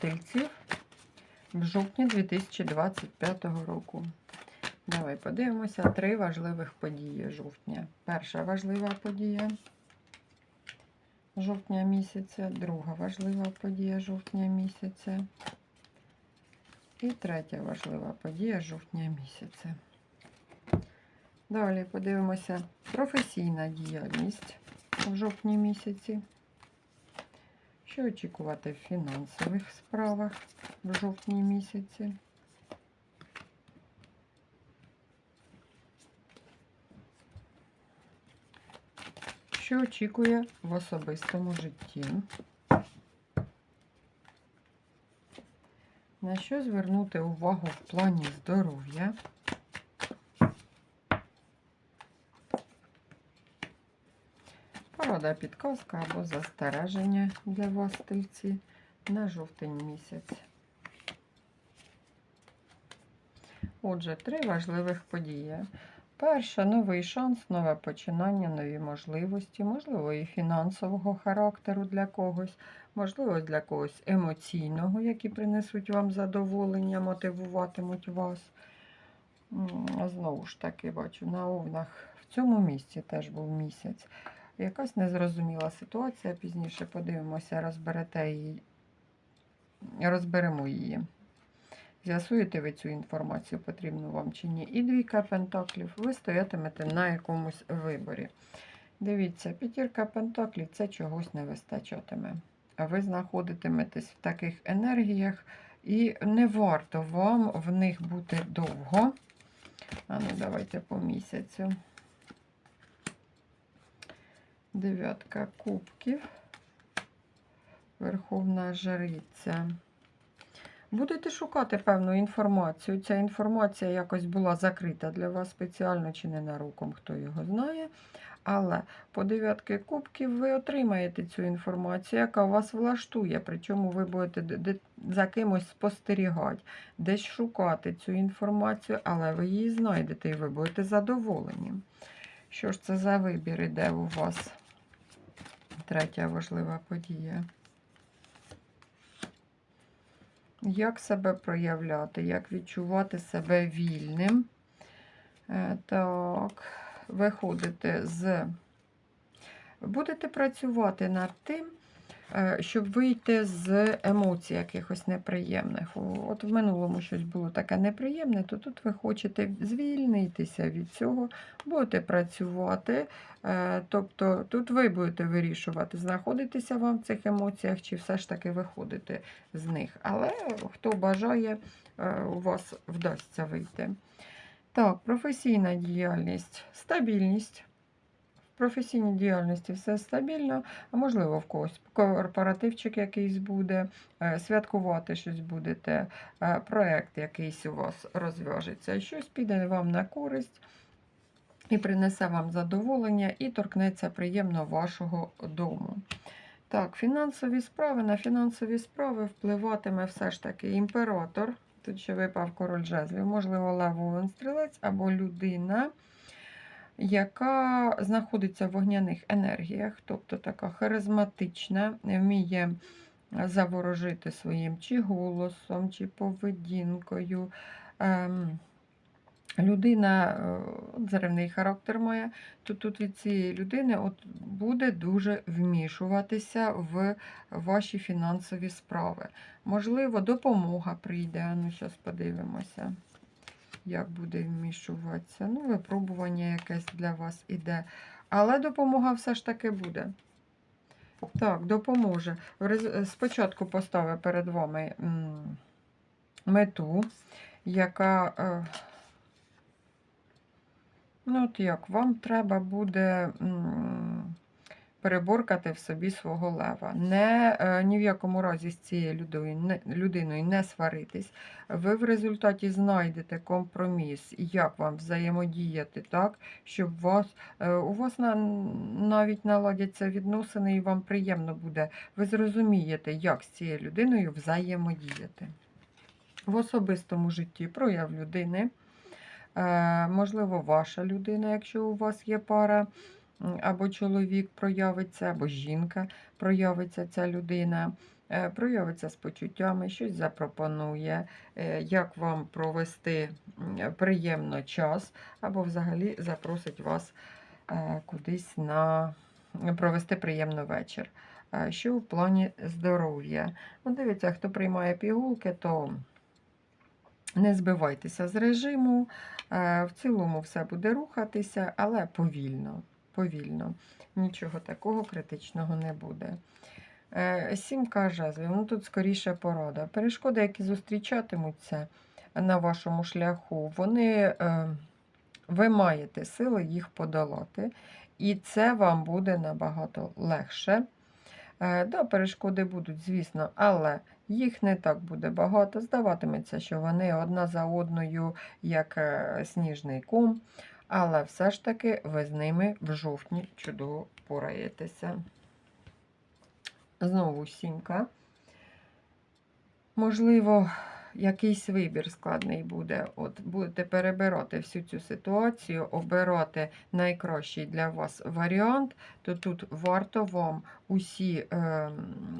Тельців в жовтні 2025 року. Давай подивимося три важливих події жовтня. Перша важлива подія жовтня місяця, друга важлива подія жовтня місяця. І третя важлива подія жовтня місяця. Далі подивимося професійна діяльність в жовтні місяці. Що очікувати в фінансових справах в жовтні місяці? Що очікує в особистому житті? На що звернути увагу в плані здоров'я? Порада підказка або застереження для вас, тельці, на жовтень місяць. Отже, три важливих події. Перша новий шанс, нове починання, нові можливості, можливо, і фінансового характеру для когось, можливо, для когось емоційного, які принесуть вам задоволення, мотивуватимуть вас. Знову ж таки, бачу, на овнах в цьому місці теж був місяць. Якась незрозуміла ситуація, пізніше подивимося, розберете її, розберемо її. З'ясуєте ви цю інформацію, потрібну вам чи ні. І двійка пентаклів, ви стоятимете на якомусь виборі. Дивіться, п'ятірка пентаклів це чогось не вистачатиме. Ви знаходитиметесь в таких енергіях, і не варто вам в них бути довго. А ну, давайте по місяцю. Дев'ятка кубків, Верховна Жриця. Будете шукати певну інформацію. Ця інформація якось була закрита для вас спеціально чи ненароком, хто його знає. Але по дев'ятки кубків ви отримаєте цю інформацію, яка вас влаштує. Причому ви будете де- де- за кимось спостерігати, десь шукати цю інформацію, але ви її знайдете і ви будете задоволені. Що ж це за вибір іде у вас? Третя важлива подія. Як себе проявляти, як відчувати себе вільним? Е, Так, виходите з. Будете працювати над тим, щоб вийти з емоцій якихось неприємних. От в минулому щось було таке неприємне, то тут ви хочете звільнитися від цього, будете працювати. Е, Тобто тут ви будете вирішувати, знаходитися вам в цих емоціях, чи все ж таки виходити з них. Але хто бажає, е, у вас вдасться вийти. Так, професійна діяльність, стабільність. Професійній діяльності все стабільно, а можливо, в когось корпоративчик якийсь буде, е, святкувати щось будете, е, проект якийсь у вас розв'яжеться, щось піде вам на користь і принесе вам задоволення, і торкнеться приємно вашого дому. Так, фінансові справи. На фінансові справи впливатиме все ж таки імператор. Тут ще випав король жезлів, можливо, левовий стрілець або людина, яка знаходиться в вогняних енергіях, тобто така харизматична, вміє заворожити своїм чи голосом, чи поведінкою. Ем, Людина е, заревний характер має, то тут від цієї людини от буде дуже вмішуватися в ваші фінансові справи. Можливо, допомога прийде. Ну, зараз подивимося, як буде вмішуватися. Ну, випробування якесь для вас іде. Але допомога все ж таки буде. Так, допоможе. Спочатку поставив перед вами мету, яка. е, Ну, от як, вам треба буде переборкати в собі свого лева. Не, е, ні в якому разі з цією людиною не, людиною не сваритись. Ви в результаті знайдете компроміс, як вам взаємодіяти так, щоб вас, е, у вас на, навіть наладяться відносини і вам приємно буде. Ви зрозумієте, як з цією людиною взаємодіяти. В особистому житті прояв людини. Е, Можливо, ваша людина, якщо у вас є пара, або чоловік проявиться, або жінка проявиться ця людина. е, проявиться з почуттями, щось запропонує, е, як вам провести приємно час, або взагалі запросить вас е, кудись на провести приємно вечір. Що в плані здоров'я? Ну, дивіться, хто приймає пігулки, то не збивайтеся з режиму. В цілому все буде рухатися, але повільно. Повільно. Нічого такого критичного не буде. Е, Сімка жезлів, ну тут скоріше порада. Перешкоди, які зустрічатимуться на вашому шляху, вони, е, ви маєте сили їх подолати, і це вам буде набагато легше. Е, Да, перешкоди будуть, звісно, але їх не так буде багато. Здаватиметься, що вони одна за одною, як сніжний ком, але все ж таки ви з ними в жовтні чудово пораєтеся. Знову сімка. Можливо, якийсь вибір складний буде. От будете перебирати всю цю ситуацію, обирати найкращий для вас варіант, то тут варто вам усі е,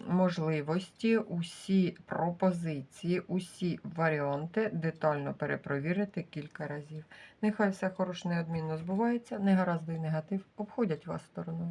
можливості, усі пропозиції, усі варіанти детально перепровірити кілька разів. Нехай все хороше неодмінно збувається, негаразди і негатив обходять вас стороною.